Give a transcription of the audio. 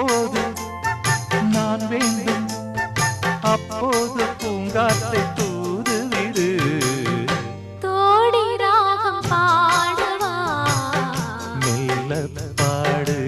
எப்போது நான் வேண்டும். அப்போது பூங்காத்தை தூதுவிடு தோடி ராகம் பாடுவா. மெல்ல பாடு.